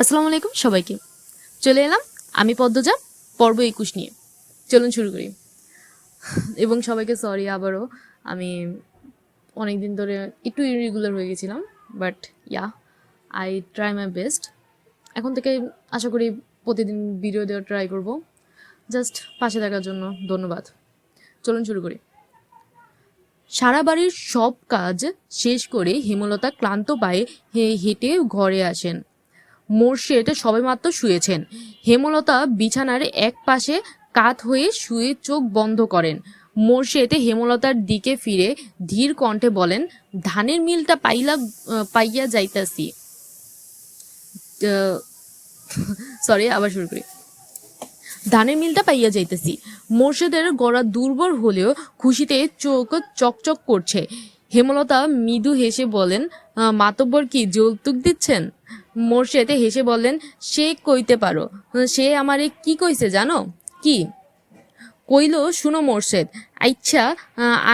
আসসালামু আলাইকুম সবাইকে। চলে এলাম আমি পদ্মজা, পর্ব একুশ নিয়ে। চলুন শুরু করি। এবং সবাইকে সরি আবারও আমি অনেক দিন ধরে একটু ইরেগুলার হয়ে গেছিলাম but yeah I try my best এখন থেকে আশা করি প্রতিদিন ভিডিও দেওয়ার ট্রাই করব। জাস্ট পাশে থাকার জন্য ধন্যবাদ। চলুন শুরু করি। সারা বাড়ির সব কাজ শেষ করে হেমলতা ক্লান্ত পায়ে হেঁটে ঘরে আসেন। মোর্শেদ সবেমাত্র শুয়েছেন। হেমলতা বিছানার এক পাশে কাত হয়ে শুয়ে চোখ বন্ধ করেন। মোর্শেদ হেমলতার দিকে ফিরে ধীর কণ্ঠে বলেন, ধানের মিলটা পাইলা পাইয়া যাইতাছি। সরি আবার শুরু করি। ধানের মিলটা পাইয়া যাইতেছি। মোর্শেদের গড়া দুর্বল হলেও খুশিতে চোখ চকচক করছে। হেমলতা মৃদু হেসে বলেন মাতব্বর কি যৌতুক দিচ্ছেন? মোর্শেদ হেসে বললেন, সে কইতে পারো। সে আমারে কি কইছে জানো? কি? কইল, শুনো মোর্শেদ আচ্ছা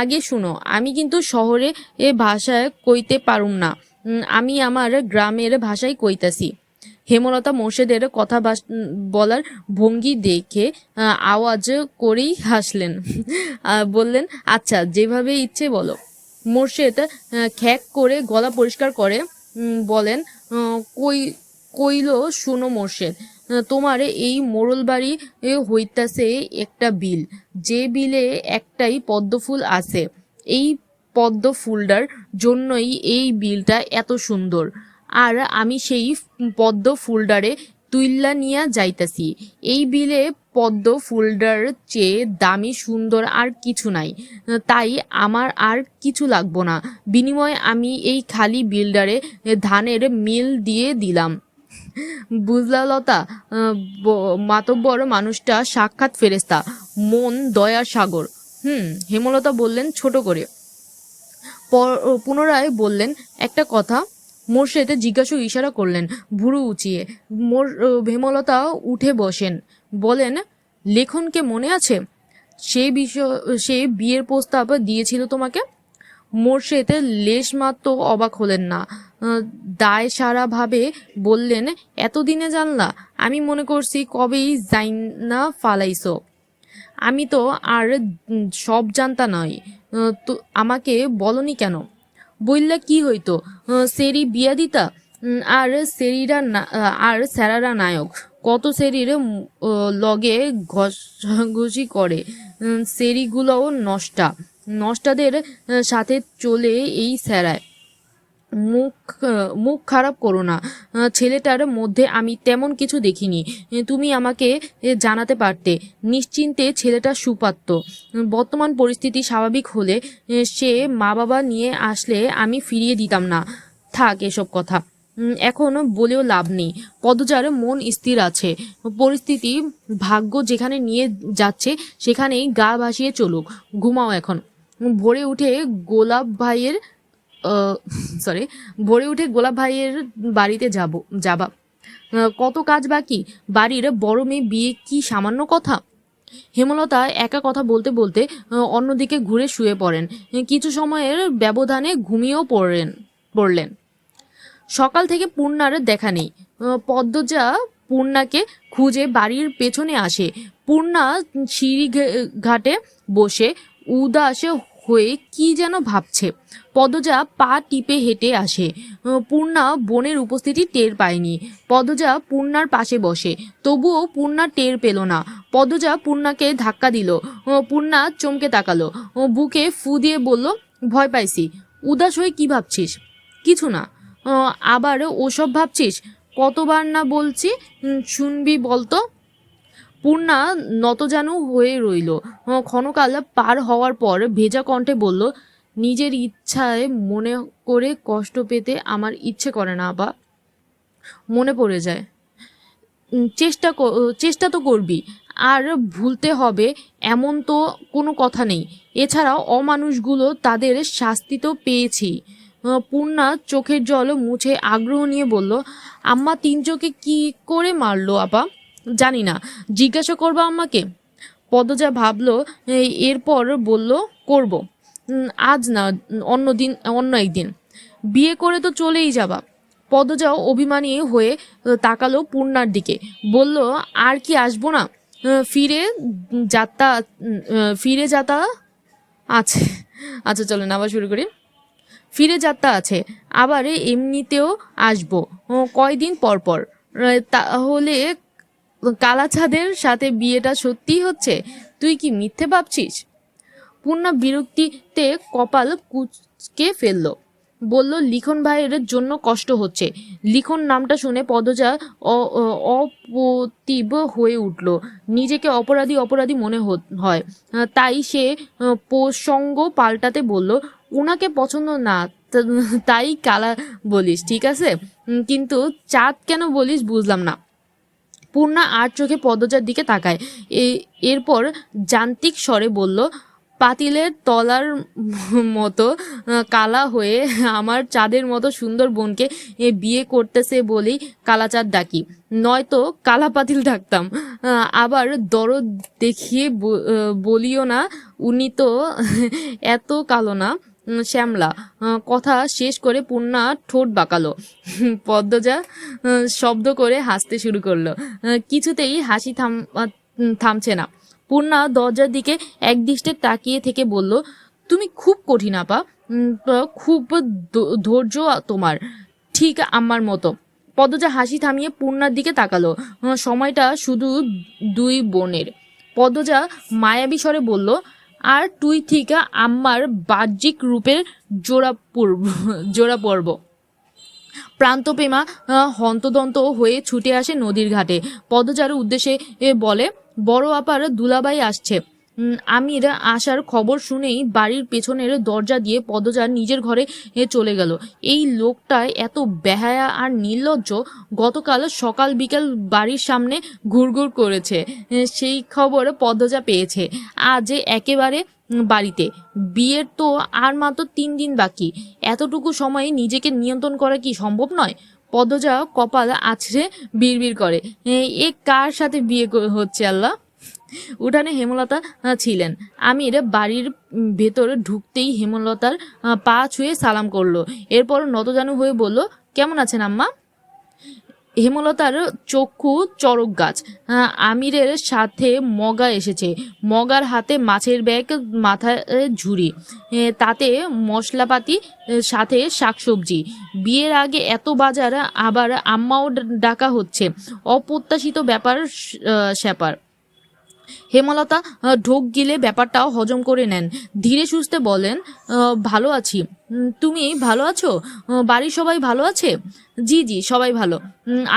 আগে শুনো। আমি কিন্তু শহরে এ ভাষায় কইতে পারুম না। আমি আমার গ্রামের ভাষায় কইতাছি। হেমলতা মোর্শেদের কথা বলার ভঙ্গি দেখে, আওয়াজ করেই হাসলেন। বললেন আচ্ছা যেভাবে ইচ্ছে বলো। মোর্শেদ, খ্যাক করে গলা পরিষ্কার করে, বলেন কই, কইল, শুনো মোর্শেদ তোমার এই মোড়ল বাড়ি হইতাছে একটা বিল। যে বিলে একটাই পদ্মফুল আছে, এই পদ্ম ফুলটার জন্যই এই বিলটা এত সুন্দর। আর আমি সেই পদ্ম ফুলডারে তুইল্লা নিয়া যাইতাছি। এই বিলে পদ্ম ফুলডার চেয়ে দামি, সুন্দর আর কিছু নাই। তাই আমার আর কিছু লাগবো না। বিনিময়ে আমি এই খালি বিল্ডারে ধানের মিল দিয়ে দিলাম। বুঝলা লতা মাতব্বর মানুষটা সাক্ষাৎ ফেরেস্তা মন দয়া সাগর। হুম, হেমলতা বললেন ছোট করে। পুনরায় বললেন, একটা কথা। মোর্শেদে জিজ্ঞাসা ইশারা করলেন, ভুরু উঁচিয়ে, মোর হেমলতা উঠে বসেন, বলেন লেখনকে মনে আছে? সে বিষয়, সে বিয়ের প্রস্তাব দিয়েছিল তোমাকে? মোর্শেদ লেশমাত্র অবাক হলেন না। দায় সারাভাবে বললেন, এতদিনে জানলা, আমি মনে করছি কবেই যাইন না ফালাইছো। আমি তো আর সব জানতা নয় তো আমাকে বলনি কেন? বললে কি হইতো? সেরি বিয়া দিতা আর সেরিরা আর স্যারারা নায়ক। কত সেরির লগে ঘষাঘষি করে। সেরিগুলোও নষ্টা। নষ্টাদের সাথে চলে এই স্যারায়। মুখ মুখ খারাপ করো না। ছেলেটার মধ্যে আমি তেমন কিছু দেখিনি। তুমি আমাকে জানাতে পারতে। নিশ্চিন্তে ছেলেটা সুপাত্য বর্তমান পরিস্থিতি স্বাভাবিক হলে সে মা বাবা নিয়ে আসলে আমি ফিরিয়ে দিতাম না। থাক এসব কথা। এখন বলেও লাভ নেই। পদচার মন স্থির আছে। পরিস্থিতি ভাগ্য যেখানে নিয়ে যাচ্ছে, সেখানেই গা ভাসিয়ে চলুক। ঘুমাও এখন। ভোরে উঠে গোলাপ ভাইয়ের সরি ভোরে উঠে গোলাপ ভাইয়ের বাড়িতে যাব, যাবা। কত কাজ বাকি? বাড়ির বড় মেয়ে বিয়ে কি সামান্য কথা? হেমলতা একা কথা বলতে বলতে অন্যদিকে ঘুরে শুয়ে পড়েন। কিছু সময়ের ব্যবধানে ঘুমিয়েও পড়লেন পড়লেন। সকাল থেকে পূর্ণার দেখা নেই। পদ্মজা পূর্ণাকে খুঁজে বাড়ির পেছনে আসে। পূর্ণা সিঁড়ি ঘাটে বসে, উদাস হয়ে কি যেন ভাবছে। পদজা পা টিপে হেঁটে আসে। পূর্ণা বোনের উপস্থিতি টের পায়নি। পদজা পূর্ণার পাশে বসে। তবুও পূর্ণা টের পেল না। পদজা পূর্ণাকে ধাক্কা দিল। পূর্ণা চমকে তাকালো। বুকে ফু দিয়ে বলল, ভয় পাইছি। উদাস হয়ে কি ভাবছিস? কিছু না। আবার ওসব ভাবছিস? কতবার না বলছি? শুনবি বলতো? পূর্ণা নতজানু হয়ে রইল। ক্ষণকাল পার হওয়ার পর ভেজা কণ্ঠে বলল, নিজের ইচ্ছায় মনে করে কষ্ট পেতে আমার ইচ্ছে করে না বা মনে পড়ে যায়। চেষ্টা চেষ্টা তো করবি। আর ভুলতে হবে এমন তো কোনো কথা নেই। এছাড়াও অমানুষগুলো তাদের শাস্তি তো পেয়েছি। পূর্ণা চোখের জল মুছে আগ্রহ নিয়ে বলল, আম্মা তিন চোখে কি করে মারলো, আপা? জানি না। জিজ্ঞাসা করব আম্মাকে। পদজা ভাবলো এরপর বলল, করব। আজ না, অন্য দিন, অন্য একদিন। বিয়ে করে তো চলেই যাবা পদজাও অভিমানী হয়ে তাকালো পূর্ণার দিকে। বলল, আর কি আসব না? ফিরে যাত্রা, ফিরে যাতা আছে। আচ্ছা চলেন আবার শুরু করি। ফিরে যাত্রা আছে। আবার এমনিতেও আসব। কয়দিন পর পর। তাহলে কালাচাঁদের সাথে বিয়েটা সত্যিই হচ্ছে? তুই কি মিথ্যে ভাবছিস? পূর্ণা বিরক্তিতে কপাল কুচকে ফেলল। বলল, লিখন ভাইয়ের জন্য কষ্ট হচ্ছে। লিখন নামটা শুনে পদজা অ- অ- হয়ে উঠল। নিজেকে অপরাধী অপরাধী মনে হয়। তাই সে প্রসঙ্গ পাল্টাতে বলল ওনাকে পছন্দ না তাই কালা বলিস, ঠিক আছে? কিন্তু চাঁদ কেন বলিস বুঝলাম না। পূর্ণা আর চোখে পদজার দিকে তাকায়। এরপর যান্ত্রিক স্বরে বলল পাতিলের তলার মতো কালা হয়ে আমার চাঁদের মতো সুন্দর বোনকে বিয়ে করতেছে বলেই কালাচাঁদ ডাকি। নয়তো কালা পাতিল ডাকতাম। আবার দরদ দেখিয়ে বলিও না, উনি তো এত কালো না। শ্যামলা কথা শেষ করে পূর্ণা ঠোঁট বাঁকালো। পদ্মজা শব্দ করে হাসতে শুরু করল। কিছুতেই হাসি থাম থামছে না। পূর্ণা দরজার দিকে একদৃষ্টে তাকিয়ে থেকে বলল, তুমি খুব কঠিন আপা। খুব ধৈর্য তোমার। ঠিক আমার মতো। পদ্মজা হাসি থামিয়ে পূর্ণার দিকে তাকালো। সময়টা শুধু দুই বোনের। পদ্মজা মায়াবী স্বরে বলল আর তুই থিকা আমার বাহ্যিক রূপের জোড়া পূর্ব, জোড়া পর্ব। প্রান্তপ্রেমা হন্তদন্ত হয়ে ছুটে আসে নদীর ঘাটে। পদচারু উদ্দেশ্যে বলে, বড় আপার দুলাবাই আসছে। আমির আসার খবর শুনেই বাড়ির পেছনের দরজা দিয়ে পদচার নিজের ঘরে চলে গেল। এই লোকটা এত বেহায়া আর নির্লজ্জ গতকাল সকাল বিকাল বাড়ির সামনে ঘুরঘুর করেছে। সেই খবর পদ্মজা পেয়েছে। আজ একেবারে বাড়িতে। বিয়ের তো আর মাত্র তিন দিন বাকি। এতটুকু সময়ে নিজেকে নিয়ন্ত্রণ করা কি সম্ভব নয়? পদ্মজা কপাল আছড়ে বিড়বিড় করে। এ কার সাথে বিয়ে হচ্ছে আল্লাহ? উঠানে হেমলতা ছিলেন। আমির বাড়ির ভেতরে ঢুকতেই হেমলতার পা ছুঁয়ে সালাম করল। এরপর নতজানু হয়ে বলল, কেমন আছেন আম্মা? হেমলতার চক্ষু চড়ক গাছ। আমিরের সাথে মগা এসেছে। মগার হাতে মাছের ব্যাগ, মাথায় ঝুড়ি। তাতে মশলাপাতি সাথে শাকসবজি। বিয়ের আগে এত বাজার, আবার আম্মাও ডাকা হচ্ছে। অপ্রত্যাশিত ব্যাপার স্যাপার। হেমলতা ঢোক গিলে ব্যাপারটাও হজম করে নেন। ধীরে সুস্থে বলেন ভালো আছি। তুমি ভালো আছো? বাড়ির সবাই ভালো আছে? জি জি সবাই ভালো।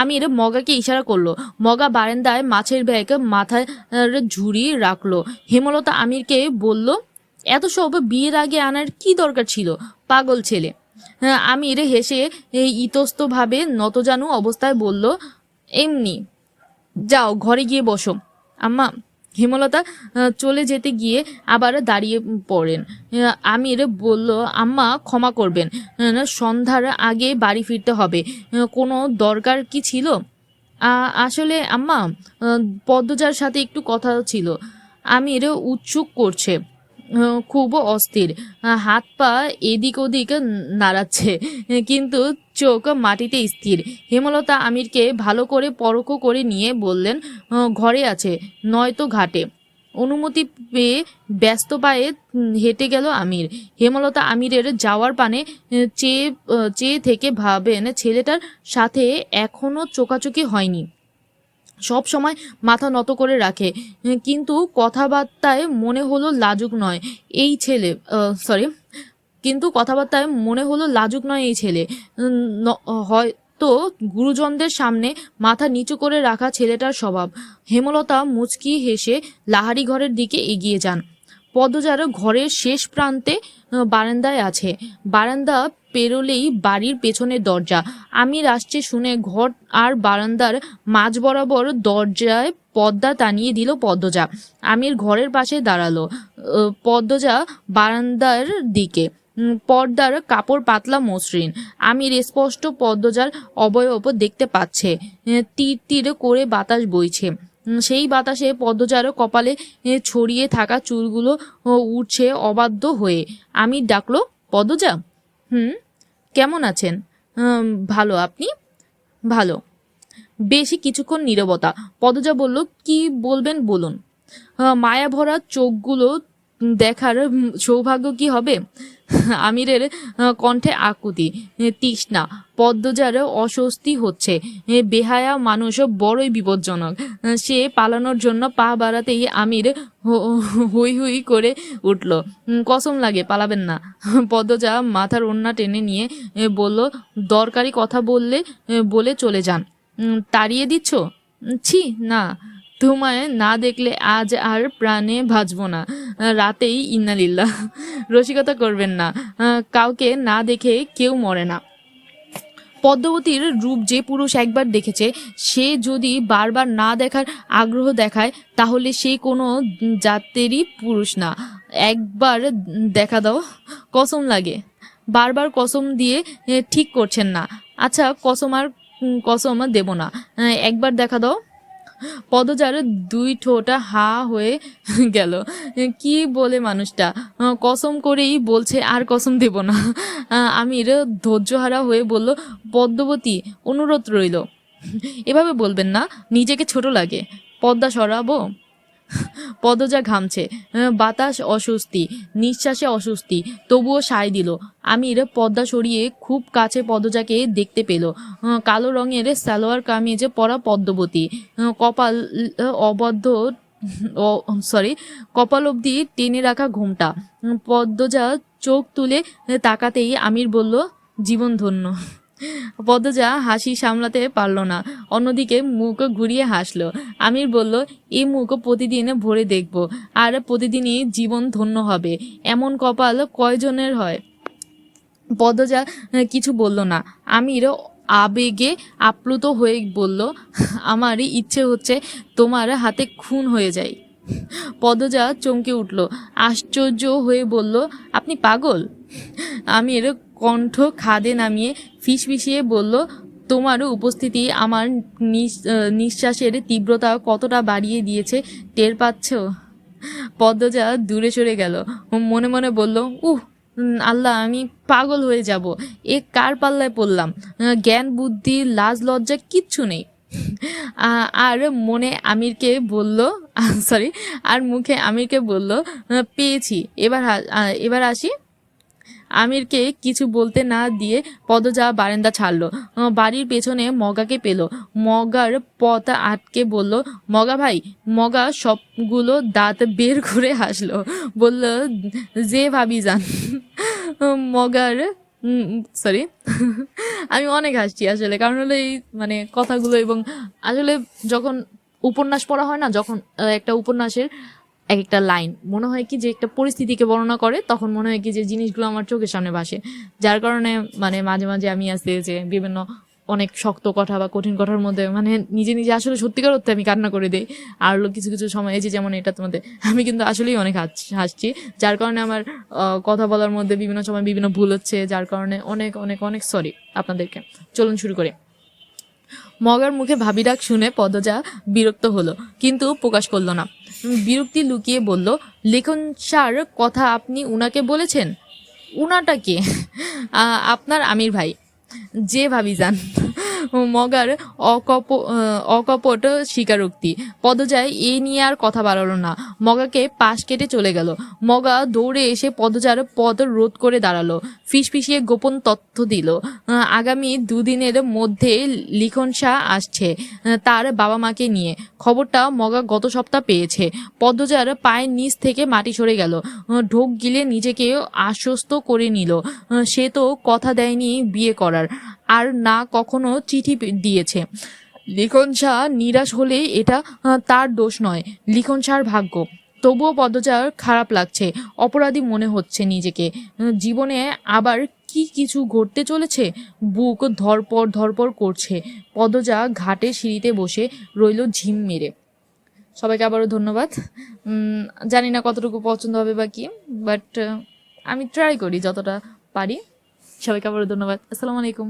আমির মগাকে ইশারা করল। মগা বারান্দায় মাছের ব্যাগ মাথায় ঝুড়ি রাখল। হেমলতা আমিরকে বলল এত সব বিয়ের আগে আনার কি দরকার ছিল? পাগল ছেলে। হ্যাঁ, আমির হেসে ইতস্তভাবে নতজানু অবস্থায় বলল এমনি। যাও ঘরে গিয়ে বসো। আম্মা হেমলতা চলে যেতে গিয়ে আবার দাঁড়িয়ে পড়েন। আমির বলল, আম্মা, ক্ষমা করবেন। সন্ধ্যার আগে বাড়ি ফিরতে হবে। কোনো দরকার কি ছিল? আসলে আম্মা পদ্মজার সাথে একটু কথা ছিল। আমির উৎসুক করছে। খুব অস্থির। হাত পা এদিক ওদিক নাড়াচ্ছে, কিন্তু চোখ মাটিতে স্থির। হেমলতা আমিরকে ভালো করে পরখ করে নিয়ে বললেন ঘরে আছে, নয়তো ঘাটে। অনুমতি পেয়ে ব্যস্ত পায়ে হেঁটে গেল আমির। হেমলতা আমিরের যাওয়ার পানে চেয়ে চেয়ে থেকে ভাবেন, ছেলেটার সাথে এখনও চোকাচোকি হয়নি। সব সময় মাথা নত করে রাখে। কিন্তু কথাবার্তায় মনে হলো লাজুক নয় এই ছেলে সরি কিন্তু কথাবার্তায় মনে হলো লাজুক নয় এই ছেলে। উম, ন- হয়তো গুরুজনদের সামনে মাথা নিচু করে রাখা ছেলেটার স্বভাব। হেমলতা মুচকি হেসে লাহারি ঘরের দিকে এগিয়ে যান। পদজার ঘরের শেষ প্রান্তে বারান্দায় আছে। বারান্দা পেরোলেই বাড়ির পেছনের দরজা। আমি আসছে শুনে ঘর আর বারান্দার মাঝ বরাবর দরজায় পর্দা টানিয়ে দিল পদ্মজা। আমির ঘরের পাশে দাঁড়াল পদ্মজা বারান্দার দিকে। পর্দার কাপড় পাতলা মসৃণ। আমির স্পষ্ট পদ্মজার অবয়ব দেখতে পাচ্ছে। তীর তীর করে বাতাস বইছে। সেই বাতাসে পদ্মজার কপালে ছড়িয়ে থাকা চুলগুলো উঠছে অবাধ্য হয়ে। আমির ডাকলো, পদ্মজা? হুম? কেমন আছেন? ভালো, আপনি? ভালো। বেশি কিছুক্ষণ নীরবতা। পদজা বলল, কি বলবেন বলুন। মায়া ভরা চোখগুলো দেখার সৌভাগ্য কি হবে? আমিরের কণ্ঠে আকুতি তৃষ্ণা পদ্মজার অস্বস্তি হচ্ছে। বেহায়া মানুষ বড়ই বিপজ্জনক। সে পালানোর জন্য পা বাড়াতেই আমির হুই হুই করে উঠল। কসম লাগে, পালাবেন না। পদ্মজা মাথার ওন্না টেনে নিয়ে বলল, দরকারি কথা বললে বলে চলে যান। তাড়িয়ে দিচ্ছ? ছি, না। তোমায় না দেখলে আজ আর প্রাণে ভাজবো না। রাতেই ইন্নালিল্লাহ। রসিকতা করবেন না। কাউকে না দেখে কেউ মরে না। পদ্মবতীর রূপ যে পুরুষ একবার দেখেছে, সে যদি বারবার না দেখার আগ্রহ দেখায়, তাহলে সে কোনো জাতেরই পুরুষ না। একবার দেখা দাও, কসম লাগে। বারবার কসম দিয়ে ঠিক করছেন না। আচ্ছা কসম আর কসম দেব না। একবার দেখা দাও। পদজার দুই ঠোঁটা হা হয়ে গেল। কি বলে মানুষটা? কসম করেই বলছে, আর কসম দেব না। আমির ধৈর্যহারা হয়ে বলল, পদ্মবতী, অনুরোধ রইল। এভাবে বলবেন না, নিজেকে ছোট লাগে। পদ্মা সরাবো? পদজা ঘামছে। বাতাস অস্বস্তি, নিঃশ্বাসে অস্বস্তি। তবুও সায় দিল। আমির পদ্মা সরিয়ে খুব কাছে পদজাকে দেখতে পেল। কালো রঙের সালোয়ার কামিজে পরা পদ্মবতী। কপাল অবদ্ধ সরি কপাল অবধি টেনে রাখা ঘুমটা। পদ্মজা চোখ তুলে তাকাতেই আমির বলল জীবন ধন্য পদ্মজা হাসি সামলাতে পারল না। অন্যদিকে মুখ ঘুরিয়ে হাসলো। আমির বলল, এই মুখ প্রতিদিন ভরে দেখব, আর প্রতিদিনই জীবন ধন্য হবে। এমন কপাল কয়জনের হয়? পদ্মজা কিছু বলল না। আমির আবেগে আপ্লুত হয়ে বলল আমার ইচ্ছে হচ্ছে তোমার হাতে খুন হয়ে যায় পদজা চমকে উঠল। আশ্চর্য হয়ে বলল, আপনি পাগল? আমি এর কণ্ঠ খাদে নামিয়ে ফিসফিসিয়ে বলল, তোমার উপস্থিতি আমার নিঃশ্বাসের তীব্রতা কতটা বাড়িয়ে দিয়েছে টের পাচ্ছ? পদ্মজা দূরে সরে গেল, মনে মনে বলল, উহ, আল্লাহ, আমি পাগল হয়ে যাব। এ কার পাল্লায় পড়লাম? জ্ঞান, বুদ্ধি, লাজ, লজ্জা কিচ্ছু নেই। আর মনে আমিরকে বলল সরি আর মুখে আমিরকে বলল পেয়েছি। এবার এবার আসি। আমিরকে কিছু বলতে না দিয়ে পদজা বারান্দা ছাড়লো। বাড়ির পেছনে মগাকে পেল। মগার পথ আটকে বলল, মগা ভাই, মগা সবগুলো দাঁত বের করে হাসলো বলল, যে ভাবি যান। মগার সরি আমি অনেক হাসছি আসলে, কারণ হলো এই মানে কথাগুলো এবং আসলে যখন উপন্যাস পড়া হয় না, যখন একটা উপন্যাসের এক একটা লাইন, মনে হয় কি যে একটা পরিস্থিতিকে বর্ণনা করে, তখন মনে হয় কি যে জিনিসগুলো আমার চোখের সামনে ভাসে। যার কারণে মানে মাঝে মাঝে আমি আসতে যে বিভিন্ন অনেক শক্ত কথা বা কঠিন কথার মধ্যে মানে নিজে নিজে আসলে সত্যিকার অর্থে আমি কান্না করে দিই। আর কিছু কিছু সময় যে যেমন এটা তোমাদের, আমি কিন্তু আসলেই অনেক হাস- হাসছি। যার কারণে আমার কথা বলার মধ্যে বিভিন্ন সময় বিভিন্ন ভুল হচ্ছে, যার কারণে অনেক অনেক অনেক সরি আপনাদেরকে। চলুন শুরু করে। মগার মুখে ভাবি ডাক শুনে পদজা বিরক্ত হলো, কিন্তু প্রকাশ করল না। বিরক্তি লুকিয়ে বলল, লেখন সার কথা আপনি উনাকে বলেছেন? উনাটা কে? আপনার আমির ভাই। যে ভাবি যান। মগার অকপ অকপট স্বীকারোক্তি। পদজায় এ নিয়ে আর কথা বাড়ালো না। মগাকে পাশ কেটে চলে গেল। মগা দৌড়ে এসে পদজার পদ রোধ করে দাঁড়াল। ফিসফিসিয়ে গোপন তথ্য দিল। আগামী দুদিনের মধ্যে লিখন শাহ আসছে তার বাবা মাকে নিয়ে। খবরটা মগা গত সপ্তাহ পেয়েছে। পদ্মজার পায়ের নিচ থেকে মাটি সরে গেল। ঢোক গিলে নিজেকে আশ্বস্ত করে নিল। সে তো কথা দেয়নি বিয়ে করার। আর না কখনো চিঠি দিয়েছে। লিখন শাহ নিরাশ হলে এটা তার দোষ নয়। লিখন শাহর ভাগ্য। তবুও পদচার খারাপ লাগছে। অপরাধী মনে হচ্ছে নিজেকে। জীবনে আবার কি কিছু ঘটতে চলেছে? বুক ধরপর ধরপর করছে। পদজা ঘাটে সিঁড়িতে বসে রইল ঝিম মেরে। সবাইকে আবারও ধন্যবাদ। জানি না কতটুকু পছন্দ হবে বা কি বাট আমি ট্রাই করি যতটা পারি। সবাইকে আবারও ধন্যবাদ। আসসালামু আলাইকুম।